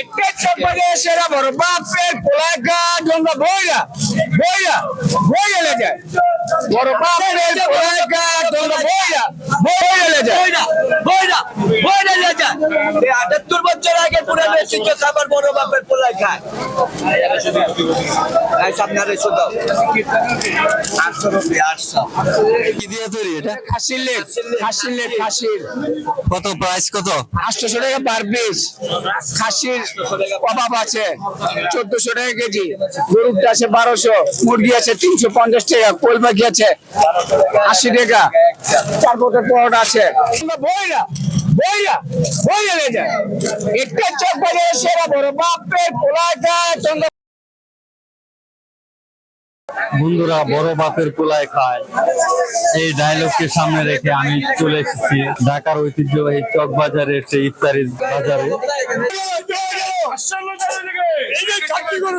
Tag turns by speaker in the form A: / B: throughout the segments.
A: একটা চপ্পাকে সেরা বড়। বাপের পোলাকা ডোঙ্গা বইরা বইরা বইরা লে যায় বড় বাপের পোলাকা ডোঙ্গা বইরা বইরা লে যায়
B: বইরা বইরা বইরা নিয়ে যায় এই বছর আগে পুরানো ঐতিহ্য খাবার বড় বাপের পোলাই এই সামনে আর দাও। আটশো রুপি আটশো।
C: কি দিয়ে তৈরি এটা?
A: খাসির লেগ খাসির লেগ খাসির
C: কত প্রাইস কত?
A: আটশোশো টাকা পার পিস খাসির কবাব আছে চোদ্দশো টাকা কেজি। গরুটা আছে বারোশো মুরগি আছে তিনশো পঞ্চাশ টাকা কোল পাখি আছে? আশি টাকা। চার পকেট পরোটা আছে। বইরা বইরা বইরা লে যায় একটা চক বাজারে সেরা বড় বাপের পোলাটা চন্দ্র
C: বন্ধুরা বড় বাপের পোলায় খায়। এই ডায়লগকে সামনে রেখে আমি চলে এসেছি ঢাকার ঐতিহ্যবাহী চক বাজারের সেই ইফতারি বাজারে।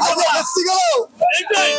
B: বড়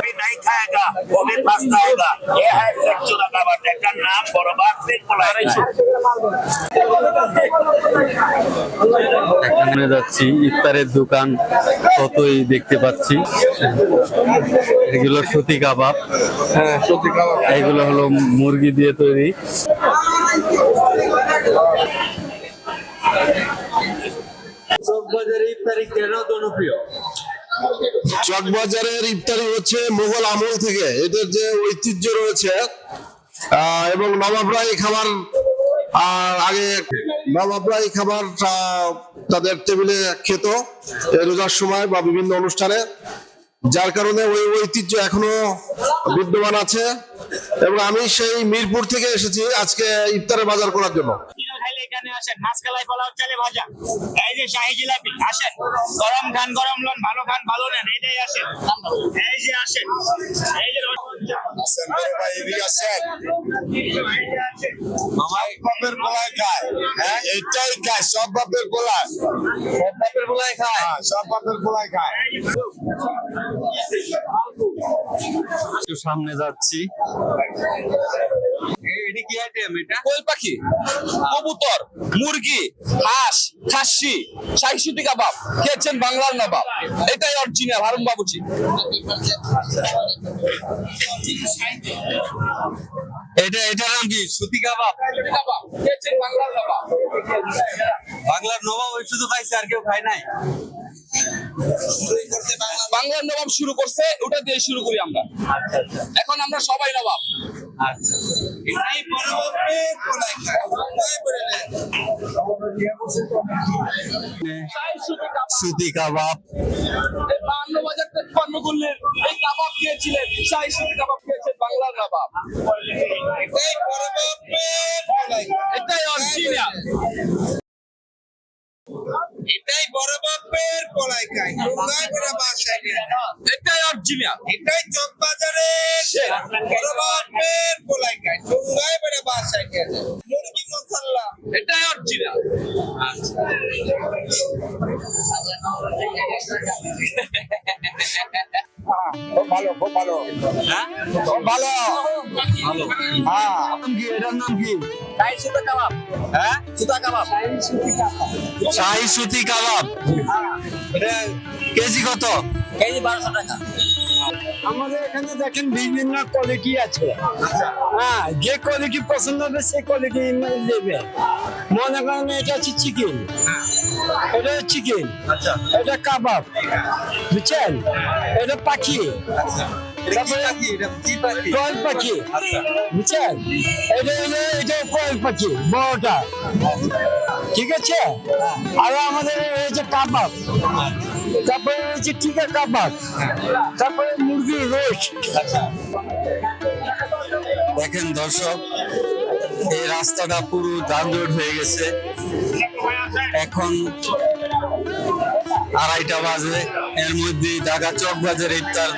C: ইফতার
D: भी नहीं खाएगा वो भी पछताएगा ये है सेक्चुरा का बात का नाम बर्बाद से बुलाया
C: এখানে যাচ্ছি ইফতারের দোকান কতই দেখতে পাচ্ছি এগুলো সতী কাবাব এগুলো হলো মুরগি দিয়ে তৈরি
E: চকবাজারের ইফতারি হচ্ছে মোগল আমল থেকে। এদের যে ঐতিহ্য রয়েছে এবং নবাবরা এই খাবার আহ, আগে নবাবরা এই খাবার তাদের টেবিলে খেত রোজার সময় বা বিভিন্ন অনুষ্ঠানে। যার কারণে ওই ঐতিহ্য এখনও বিদ্যমান আছে। এবং আমি সেই মিরপুর থেকে এসেছি আজকে ইফতারে বাজার করার জন্য।
D: এখানে আসেন। মাছ কালাই পোলাও চালে ভাজা। এই যে শাহি জিলাপি আসেন। গরম খান গরম লন ভালো খান ভালো নেন এইটাই আসেন। এই যে আসেন। এই যে
E: বাপের পোলায় খায়। হ্যাঁ? এটাই খায় সব বাপের পোলায়। সব বাপের পোলায় খায়? সব বাপের পোলায় খায়।
C: একটু সামনে যাচ্ছি। এটি কি আইটেম এটা?
A: কোল পাখি কবুতর মুরগি হাঁস খাসি শাহিসুতি কাবাব খেয়েছেন বাংলার নবাব। এটাই অরিজিনাল হারুন বাবুজি।
C: এটা এটার নাম কি? সুতি কাবাব
A: খেয়েছেন বাংলার নবাব।
C: বাংলার নবাব ওই শুধু খাইছে আর কেউ খায় নাই।
A: বাংলার নবাব শুরু করছে ওটা দিয়ে শুরু করি আমরা। এখন আমরা সবাই নবাব।
C: আচ্ছা সুতি কাবাব।
A: বাজার করলেন এই কাবাব খেয়েছিলেন কাবাব খেয়েছেন বাংলার নবাব। এটাই অরিজিনাল।
B: এটাই বড় বাপের কলাই খায় ঠোঙ্গায় বড় বাসায়
A: এটাই অরিজিনাল
B: এটাই চক বাজারে বড় বাপের কলাই খায় ঠোঙ্গায় বড় বাসায় মুরগি মশলা
A: এটাই অরিজিনাল
E: ভালো খুব ভালো
C: হ্যাঁ?
E: খুব ভালো।
C: ভালো।
E: হ্যাঁ
C: নাম কি? এটার নাম কি?
B: সুতা কাবাব।
C: হ্যাঁ?
B: সুতা কাবাব।
C: শাহি সুতি কাবাব। কেজি কত?
B: কেজি বারোশো টাকা।
F: আমাদের এখানে দেখেন বিভিন্ন কোয়ালিটি আছে। হ্যাঁ যে কোয়ালিটি পছন্দ হবে সেই কোয়ালিটি নেবে। মনে করেন এটা হচ্ছে চিকেন এটা চিকেন
C: আচ্ছা।
F: এটা কাবাব বুঝছেন? এটা পাখি।
C: এটা কি পাখি?
F: কয়েল পাখি। বুঝছেন? এটা হলো এটা কয়েল পাখি বড়টা। ঠিক আছে? আর আমাদের এই যে কাবাব। তারপরে রয়েছে টিকা কাবাব। তারপরে মুরগির রোস্ট।
C: দেখেন দর্শক এই রাস্তাটা পুরো যানজট হয়ে গেছে। এখন আড়াইটা বাজে। এর মধ্যে ঢাকা চক বাজার ইফতার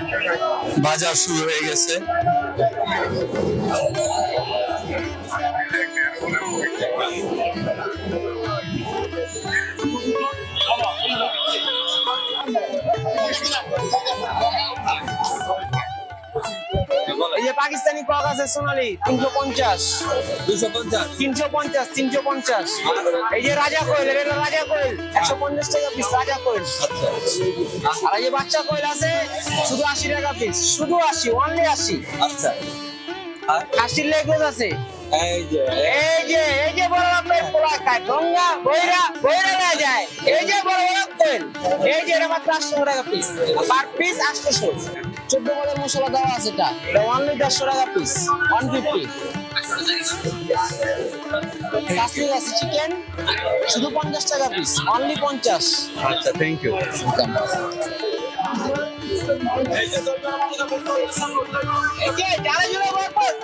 C: বাজার শুরু হয়ে গেছে।
G: পাকিস্তানি কক আছে সোনালি তিনশো পঞ্চাশ।
C: দুশো পঞ্চাশ?
G: তিনশো পঞ্চাশ তিনশো পঞ্চাশ। এই যে রাজা কোয়েল এটা রাজা কোয়েল। একশো পঞ্চাশ টাকা পিস রাজা কোয়েল। আর এই যে বাচ্চা কোয়েল আছে শুধু আশি টাকা পিস শুধু আশি অনলি আশি।
C: আচ্ছা।
G: খাসির লেগুজ আছে।
C: এই যে।
G: এই যে এই যে বড় বাপের পোলা খায়। গঙ্গা বইরা বইরা নেওয়া যায়। এই যে বড় কোয়েল এই যে এটা মাত্র আটশো টাকা পিস পার পিস চোদ্দ বলের মশলা দেওয়া আছে এটা। এটা অনলি দেড়শো টাকা পিস ওয়ান ফিফটি কাশ্মীর আছে চিকেন শুধু পঞ্চাশ টাকা পিস অনলি পঞ্চাশ।
C: আচ্ছা থ্যাংক ইউ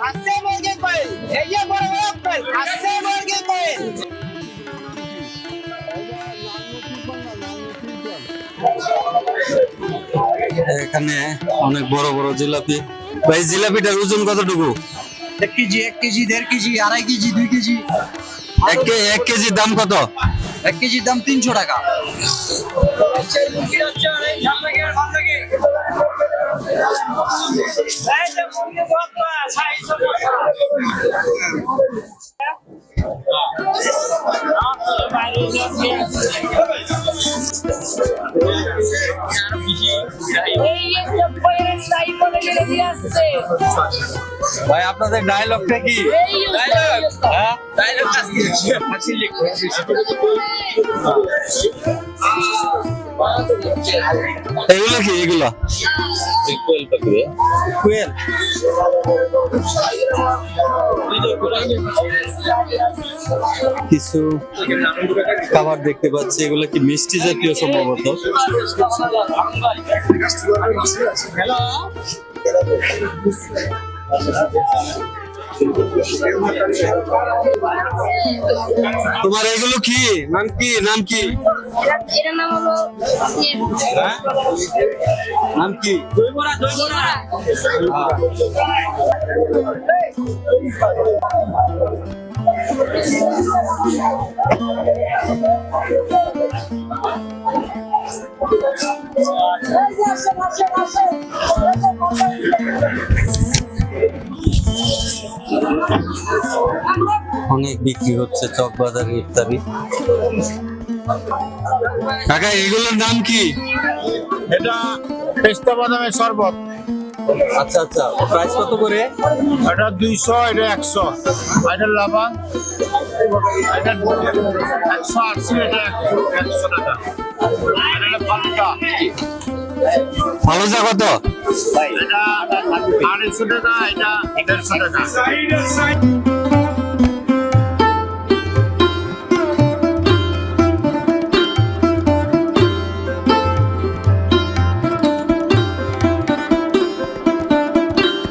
G: আসছে বর্গে
C: এখানে অনেক বড় বড় জিলাপি। ভাই জিলাপিটার ওজন কতটুকু?
B: এক কেজি এক কেজি দেড় কেজি আড়াই কেজি দুই কেজি।
C: এক এক কেজির দাম কত?
B: এক কেজির দাম তিনশো টাকা।
C: ভাই আপনাদের ডায়লগটা কি?
H: এই ডায়লগ
C: হ্যাঁ? এগুলো কি এগুলো? কুয়েল কিছু খাবার দেখতে পাচ্ছি এগুলো কি মিষ্টি জাতীয় সম্ভবত? তোমার এগুলো কি? নাম কি? নাম কি?
H: নাম হলো
C: হ্যাঁ? নাম কি?
H: দইবড়া
C: অনেক বিক্রি হচ্ছে চক বাজারে ইফতারি। কাকা এগুলোর নাম কি?
A: এটা পেস্তা বাদামের শরবত।
C: আচ্ছা আচ্ছা প্রাইস কত করে?
A: এটা দুইশো এটা একশো। এটা এটা একশো আশি এটা একশো টাকা। এটা পাঁচটা
C: ফালুদা কত?
A: এটা আড়াইশো টাকা এটা দেড়শো টাকা।